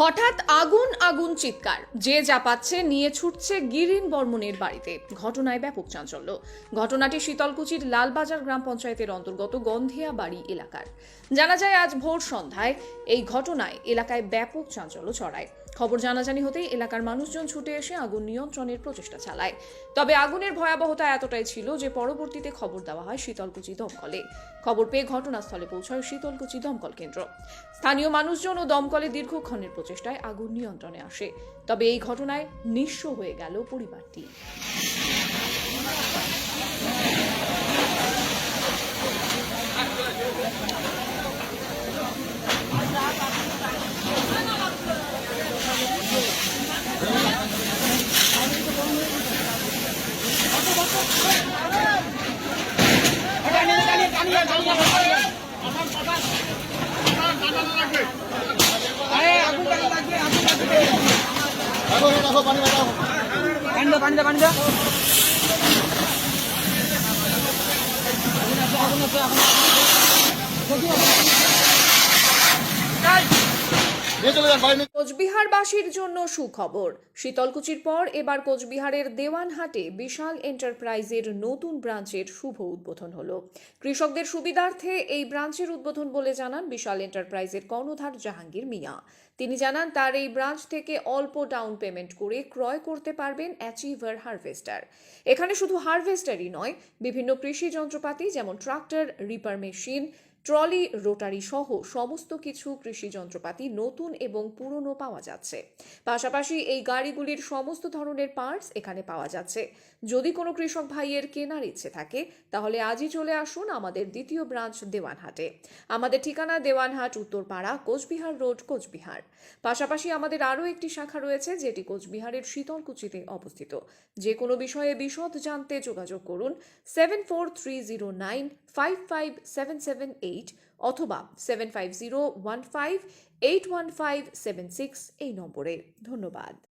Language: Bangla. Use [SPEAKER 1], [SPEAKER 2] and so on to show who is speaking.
[SPEAKER 1] হঠাৎ আগুন আগুন চিৎকার। যে যা পাচ্ছে নিয়ে ছুটছে গিরিন বর্মনের বাড়িতে। ঘটনায় ব্যাপক চাঞ্চল্য। ঘটনাটি শীতলকুচির লালবাজার গ্রাম পঞ্চায়েতের অন্তর্গত গন্ধিয়া বাড়ি এলাকার। জানা যায়, আজ ভোর সন্ধ্যায় এই ঘটনায় এলাকায় ব্যাপক চাঞ্চল্য ছড়ায়। খবর জানাজানি হতেই এলাকার মানুষজন ছুটে এসে আগুন নিয়ন্ত্রণের প্রচেষ্টা চালায়। তবে আগুনের ভয়াবহতা এতটাই ছিল যে পরবর্তীতে খবর দেওয়া হয় শীতলকুচি দমকলে। খবর পেয়ে ঘটনাস্থলে পৌঁছায় শীতলকুচি দমকল কেন্দ্র। স্থানীয় মানুষজন ও দমকলে দীর্ঘক্ষণের প্রচেষ্টায় আগুন নিয়ন্ত্রণে আসে। তবে এই ঘটনায় নিঃস্ব হয়ে গেল পরিবারটি।
[SPEAKER 2] পানি দেখো
[SPEAKER 3] পানি দাও। পানি
[SPEAKER 2] নিয়ে
[SPEAKER 1] কোচবিহারবাসীর জন্য সুখবর। শীতলকুচির পর এবার কোচবিহারের দেওয়ানহাটে বিশাল এন্টারপ্রাইজের নতুন ব্রাঞ্চের শুভ উদ্বোধন হলো। কৃষকদের সুবিধার্থে এই ব্রাঞ্চের উদ্বোধন বলে জানান বিশাল এন্টারপ্রাইজের কর্ণধার জাহাঙ্গীর মিয়া। তিনি জানান, তার এই ব্রাঞ্চ থেকে অল্প ডাউন পেমেন্ট করে ক্রয় করতে পারবেন অ্যাচিভার হারভেস্টার। এখানে শুধু হারভেস্টারই নয়, বিভিন্ন কৃষি যন্ত্রপাতি যেমন tractor, reaper machine trolley rotary সহ সমস্ত কিছু কৃষি যন্ত্রপাতি নতুন এবং পুরনো পাওয়া যাচ্ছে। পাশাপাশি এই গাড়িগুলির সমস্ত ধরনের পার্টস এখানে পাওয়া যাচ্ছে। যদি কোনো কৃষক ভাইয়ের কেনার ইচ্ছে থাকে, তাহলে আজই চলে আসুন আমাদের দ্বিতীয় ব্রাঞ্চ দেওয়ানহাটে। আমাদের ঠিকানা দেওয়ানহাট, উত্তরপাড়া, কোচবিহার রোড কোচবিহার। পাশাপাশি আমাদের আরও একটি শাখা রয়েছে, যেটি কোচবিহারের শীতলকুচিতে অবস্থিত। যে কোনো বিষয়ে বিশদ জানতে যোগাযোগ করুন seven four three zero nine five five seven seven eight অথবা seven five zero one five eight one five seven six এই নম্বরে। ধন্যবাদ।